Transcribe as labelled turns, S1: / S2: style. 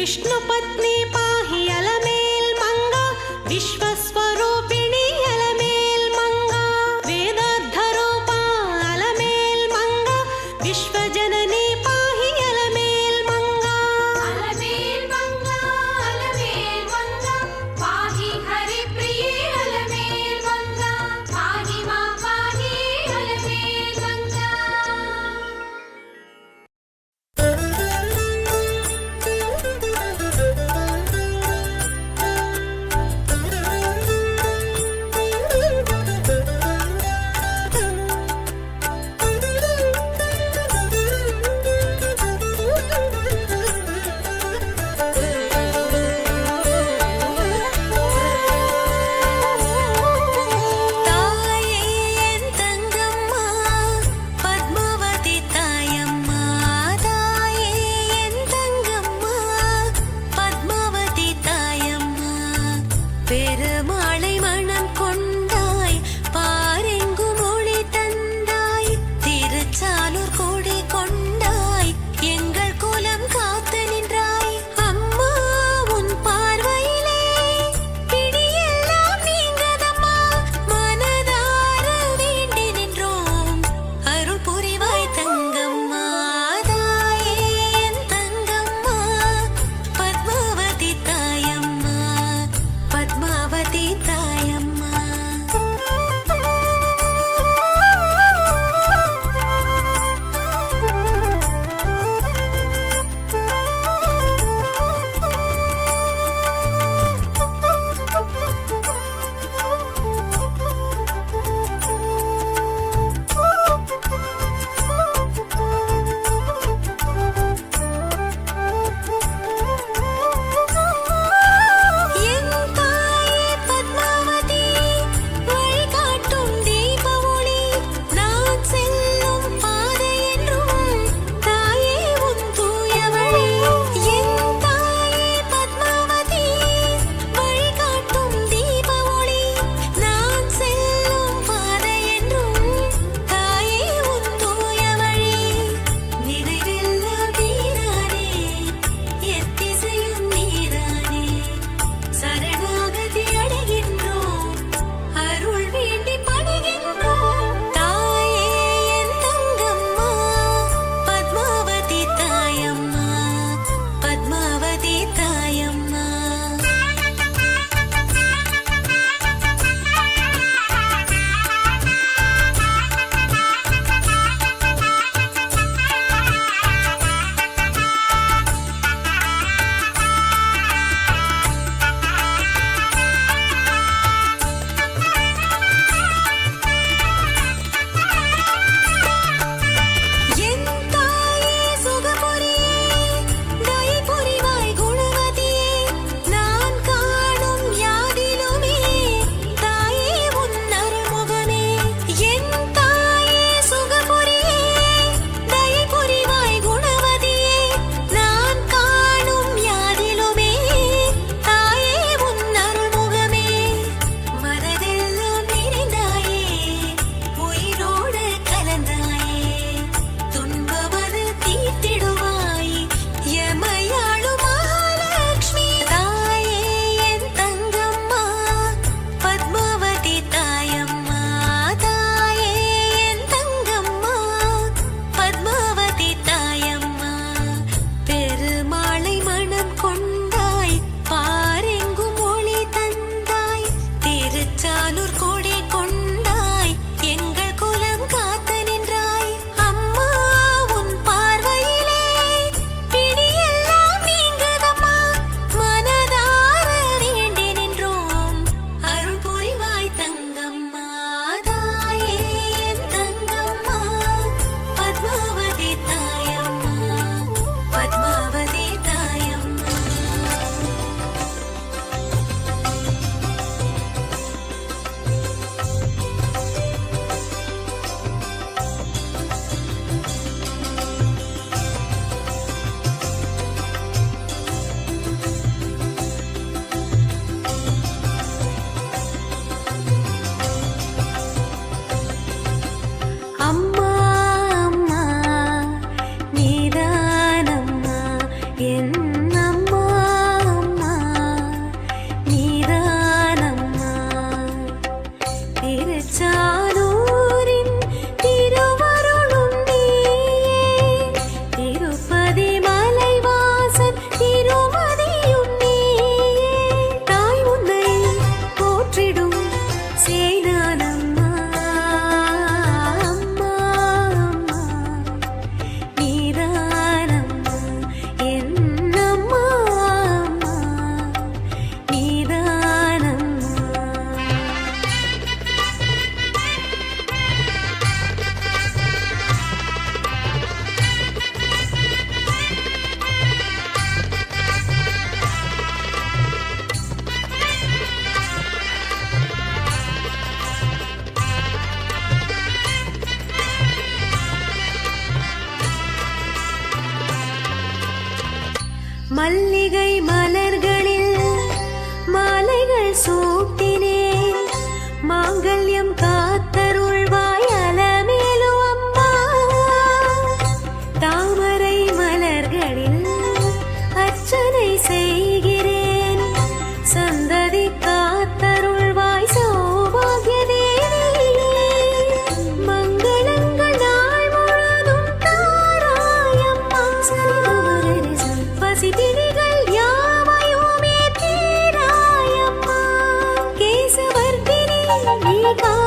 S1: विष्णुपत्नी पाहि पाहिल विश्व തിരച്ചാൽ மல்லிகை மலர்களில் மாலைகள் சூட்டினே மாங்கல்யம் காத்தருள்வாய் அலமேலும் அம்மா. தாமரை மலர்களில் அர்ச்சனை செய்கிறேன் சந்ததிக்க का